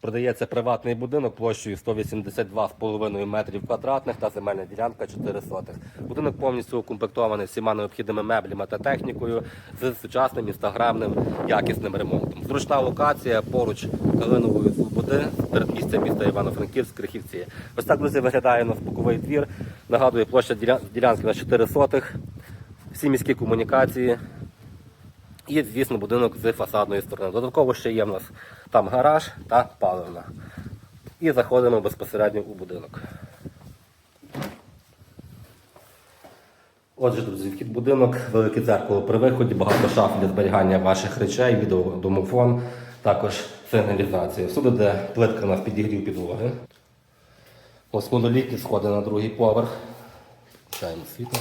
Продається приватний будинок площею 182,5 метрів квадратних та земельна ділянка 4 сотих. Будинок повністю укомплектований всіма необхідними меблями та технікою з сучасним інстаграмним якісним ремонтом. Зручна локація поруч Калинової Слободи, передмістя міста Івано-Франківськ, Крихівці. Ось так, друзі, виглядає на боковий двір. Нагадую, площа діля- ділянки на 4 сотих. Всі міські комунікації. І, звісно, будинок з фасадної сторони. Додатково ще є в нас там гараж та паливна. І заходимо безпосередньо у будинок. Отже, друзі, вхід будинок, велике дзеркало при виході, багато шаф для зберігання ваших речей, відеодомофон, також сигналізація. Всюди, де плитка на підігрів підлоги. Ось монолітні сходи на другий поверх. Включаємо світло.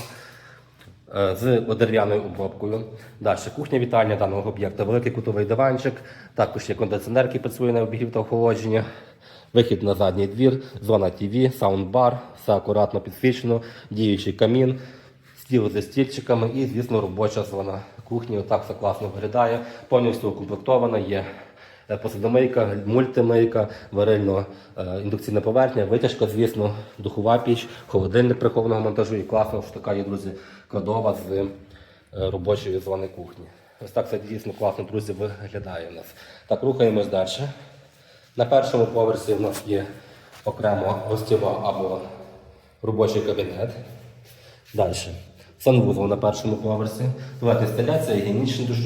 Е, з дерев'яною обробкою. Далі кухня вітальня даного об'єкта, великий кутовий диванчик, також є кондиціонер, який працює на обігрів та охолодження. Вихід на задній двір, зона ТВ, саундбар, все акуратно підсвічено, діючий камін, стіл зі стільчиками і, звісно, робоча зона кухні. Отак все класно виглядає. Повністю укомплектована є посудомийка, мультимийка, варильно е, індукційна поверхня, витяжка, звісно, духова піч, холодильник прихованого монтажу і класно, що така є, друзі, кладова з е, робочої зони кухні. Ось так це дійсно класно, друзі, виглядає у нас. Так, рухаємось далі. На першому поверсі в нас є окремо гостєва або робочий кабінет. Далі. Санвузол на першому поверсі. Туалетна інсталяція, гігієнічний душ,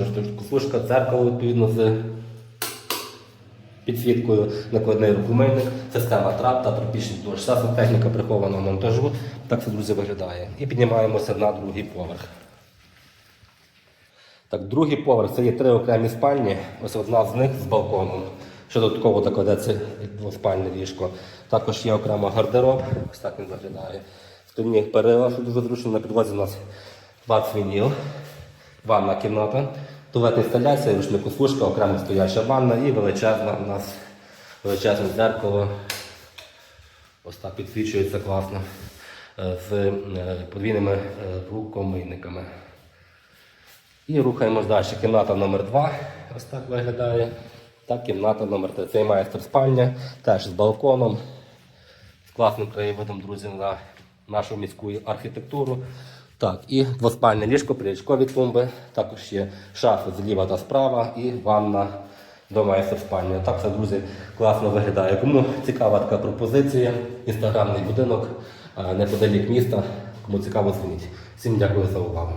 служка, дзеркало відповідно з підсвіткою, накладний рукомийник, система трап та тропічний душ. Вся техніка прихованого монтажу. Так це, друзі, виглядає. І піднімаємося на другий поверх. Так, другий поверх це є три окремі спальні. Ось одна з них з балконом. Ще додатково докладеться двоспальне ліжко. Також є окремо гардероб. Ось так він виглядає. Стільні перила, що дуже зручно. На підлозі у нас ватфініл, ванна кімната, туалетна інсталяція, рушникосушка, окремо стояча ванна і величезна у нас величезне дзеркало. Ось так підсвічується класно е, з е, подвійними е, рукомийниками. І рухаємось далі. Кімната номер 2 Ось так виглядає. Та кімната номер 3 Це майстер спальня, теж з балконом, з класним краєвидом, друзі, на нашу міську архітектуру. Так, і двоспальне ліжко, приліжкові тумби, також є шафи зліва та справа і ванна до майстер спальні. Так це, друзі, класно виглядає. Кому цікава така пропозиція, інстаграмний будинок е, неподалік міста. Кому цікаво, дзвоніть. Всім дякую за увагу.